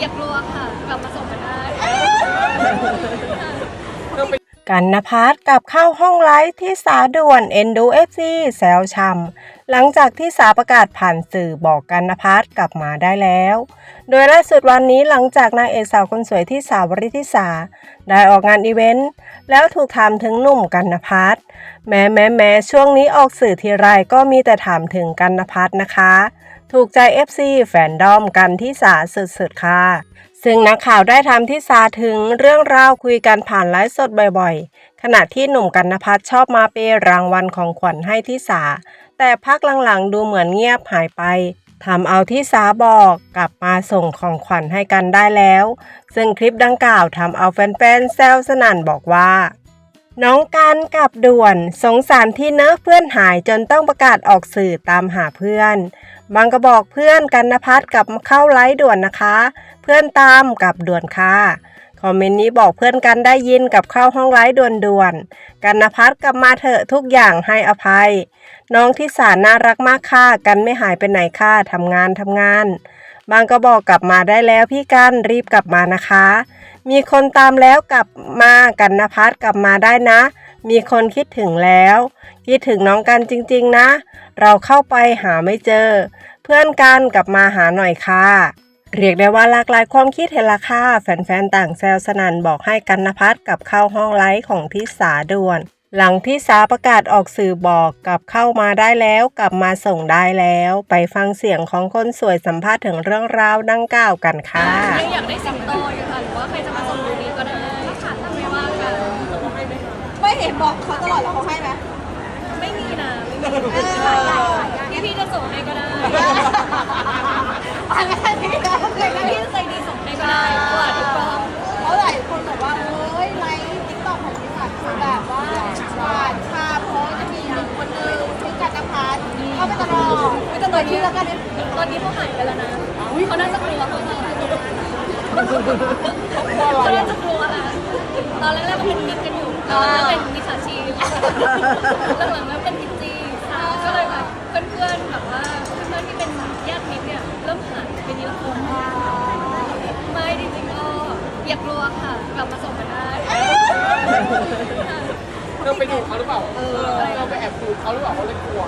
อย่ากลัวค่ะ กลับมาส่งกันได้ กันนพัฒน์กลับเข้าห้องไลฟ์ที่สาด่วนเอ็นดูเอฟซีแซวชำหลังจากที่สาประกาศผ่านสื่อบอกกันนพัฒน์กลับมาได้แล้ว โดยล่าสุดวันนี้หลังจากนางเอกสาวคนสวยที่สาวริธิสา ได้ออกงานอีเวนต์ แล้วถูกถามถึงหนุ่มกันนพัฒน์แม้แม้แม้ช่วงนี้ออกสื่อทีไรก็มีแต่ถามถึงกันนพัฒน์นะคะ ถูกใจ FC แฟนดอมกันที่สาสุดๆค่ะ ซึ่งนักข่าวได้ทำที่สาถึงเรื่องราวคุยกันผ่านไลฟ์สดบ่อยๆ ขณะที่หนุ่มกันนพัฒชอบมาเปย์รางวัลของขวัญให้ที่สา แต่พักหลังๆดูเหมือนเงียบหายไปทำเอาที่สาบอกกลับมาส่งของขวัญให้กันได้แล้ว ซึ่งคลิปดังกล่าวทำเอาแฟนๆแซวสนั่นบอกว่า น้องกันกลับด่วนสงสารที่เนอะเพื่อนหายจนต้องประกาศออกสื่อตามหาเพื่อน บางก็บอกเพื่อนกันนพัฒน์กลับมาเข้าไลฟ์ด่วนนะคะ เพื่อนตามกลับด่วนค่ะคอมเมนต์นี้บอกเพื่อนกันได้ยินกับเข้าห้องไลฟ์ด่วนๆกันนพัฒน์กลับมาเถอะทุกอย่างให้อภัย น้องที่สารน่ารักมากค่ะกันไม่หายไปไหนค่ะทำงานทำงาน บางก็บอกกลับมาได้แล้วพี่กันรีบกลับมานะคะ มีคนตามแล้วกลับมากันนพัฒน์กลับมาได้นะ มีคนคิดถึงแล้ว คิดถึงน้องกันจริงๆนะ เราเข้าไปหาไม่เจอ เพื่อนกันกลับมาหาหน่อยค่ะ เรียกได้ว่าหลากหลายความคิดเห็นละค่ะแฟนๆต่างแซวสนันบอกให้กันนพัฒน์กลับเข้าห้องไลฟ์ของทิสาด่วน หลังที่สาประกาศออกสื่อบอกกลับเข้ามาได้แล้วกลับมาส่งได้แล้ว ไปฟังเสียงของคนสวยสัมภาษณ์ถึงเรื่องราวดังกล่าวกันค่ะยังอยากได้สิงโตอยู่ค่ะ หรือว่าใครจะมาส่งดูนี้ก็ได้ถ้าขาดทำไม่ว่ากัน ไม่เห็นบอกเขาตลอดแล้วเขาให้ไหม ไม่มีนะพี่พี่จะส่งให้ก็ได้ อันนั้นที่เราเคยพี่ได้พี่ใจดีส่งให้ได้กว่าถูกต้องเพราะหลายคนบอกว่าเอ้ยไลฟ์ติ๊กต็อกของพี่สันคือแบบว่าหวานค่ะเพราะจะมีหนึ่งคนนึงชื่อกันนภัสเขาไปตลอดไม่ต้องเลยชื่แล้วกันตอนนี้เขาหายไปแล้วนะเขาน่าจะกลัวเขาจะเขาน่าจะกลัวนะตอนแรกๆก็เป็นมิตรกันอยู่ตอนนั้เป็นมิจฉาชีพหลังๆแล้วเป็นพิจีค่ะก็เลยแบบเพื่อนๆแบบว่าเพื่อนๆที่เป็นญาติมิตรเนี่ยเริ่มหายไปทีละคนไม่จริงๆก็อย่ากลัวค่ะ กลับมาส่งกันได้ เรา ไปดูเขาหรือเปล่า เราไปแอบดูเขาหรือเปล่าเขาเลยกลัว